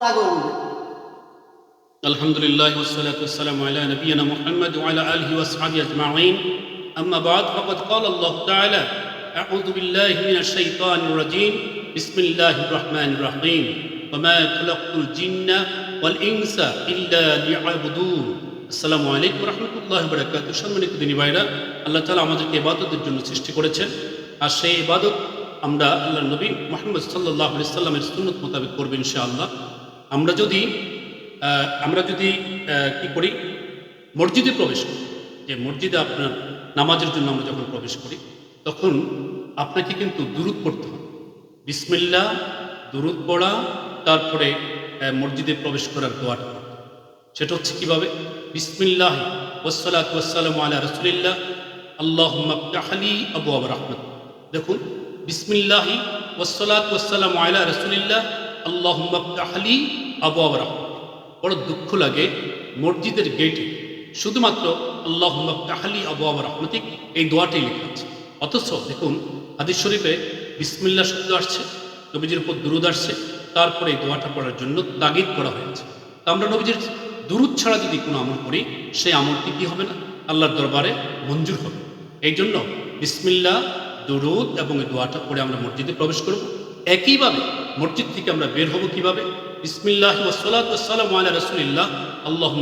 লাগুন الحمد لله والصلاة والسلام على نبينا محمد وعلى آله وأصحابه أجمعين أما بعد فقد قال الله تعالى أعوذ بالله من الشيطان الرجيم بسم الله الرحمن الرحيم وما خلقت الجن والإنس إلا ليعبدون আসসালামু আলাইকুম রহমতুল্লাহ বরকাত সম্মানিত দিনী ভাইরা আল্লাহ তালা আমাদেরকে ইবাদতের জন্য সৃষ্টি করেছেন আর সেই ইবাদত আমরা আল্লাহ নবী মোহাম্মদ সাল্লাহ সাল্লামের সুন্নত মোতাবেক করবো ইনশাআল্লাহ আমরা যদি আমরা যদি কি করি? মসজিদে প্রবেশ করি। যে মসজিদে আপনার নামাজের জন্য আমরা যখন প্রবেশ করি, তখন আপনাকে কিন্তু দূরত পড়তে হবে। বিসমিল্লা, দুরুদ পড়া, তারপরে মসজিদে প্রবেশ করার দোয়াটা সেটা হচ্ছে কীভাবে? বিসমিল্লাহ ওসালাত ওয়াসালাম আলা রসুলিল্লাহ। আল্লাহ মাবতাহালি আবু আবর রহমত। দেখুন, বিসমিল্লাহি ওসালাত ওয়াসালাম আলা রসুলিল্লাহ। আল্লাহ মাবতাহালি আবু আবর রহমত বড় দুঃখ লাগে মসজিদের গেটে। শুধুমাত্র আল্লাহ মাবতাহালি আবু আবর রহমতিক এই দোয়াটাই লেখা আছে। অথচ দেখুন, হাদিস শরীফে বিসমিল্লা শব্দ আসছে, নবীজির উপর দুরুদ আসছে, তারপরে এই দোয়াটা পড়ার জন্য তাগিদ করা হয়েছে তা আমরা নবীজির দুরুদ ছাড়া যদি কোনো আমল করি, সেই আমলটি কি হবে না? আল্লাহর দরবারে মঞ্জুর হবে। এই জন্য বিসমিল্লা দুরুদ এবং এই দোয়াটা পড়ে আমরা মসজিদে প্রবেশ করব। একইভাবে মসজিদ থেকে আমরা বের হব কীভাবে? আলা রসুলিল্লাহ। আল্লাহ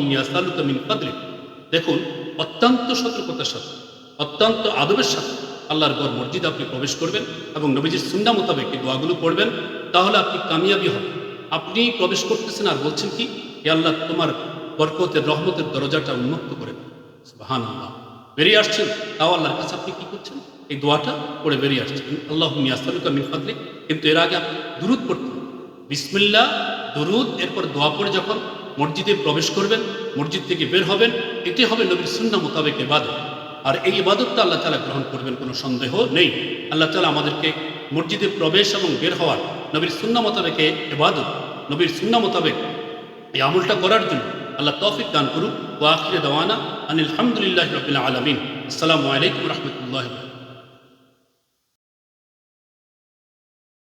দেখুন, অত্যন্ত সতর্কতার সাথে, অত্যন্ত আদবের সাথে আল্লাহর ঘর মসজিদ আপনি প্রবেশ করবেন এবং নবীজির সুন্না মোতাবেক এই দোয়াগুলো পড়বেন। তাহলে আপনি কামিয়াবি হবেন। আপনি প্রবেশ করতেছেন আর বলছেন কি, হে আল্লাহ, তোমার বরকতের, রহমতের দরজাটা উন্মুক্ত করে বাহান আল্লাহ বেরিয়ে আসছেন, তাও আল্লাহর কাছে আপনি কি করছেন? এই দোয়াটা পড়ে বেরিয়ে আসছেন। আল্লাহ মিয়াস্তালুকা ফাদলিক কিন্তু এর আগে আপনি দূরত পড়তেন বিসমিল্লা দরুদ, এরপর দোয়া পড়ে যখন মসজিদে প্রবেশ করবেন, মসজিদ থেকে বের হবেন, এটি হবে নবীর সুন্না মোতাবেক ইবাদত। আর এই ইবাদতটা আল্লাহ তালা গ্রহণ করবেন, কোনো সন্দেহ নেই। আল্লাহ তালা আমাদেরকে মসজিদে প্রবেশ এবং বের হওয়ার নবীর সুন্না মোতাবেক ইবাদত নবীর সুন্না মোতাবেক এই আমলটা করার জন্য আল্লাহ তৌফিক দান করুক ও আখিরে দেওয়ানা আনিল আলহামদুলিল্লাহ রবিল আলমিন আসসালামু আলাইকুম রহমতুল্লাহ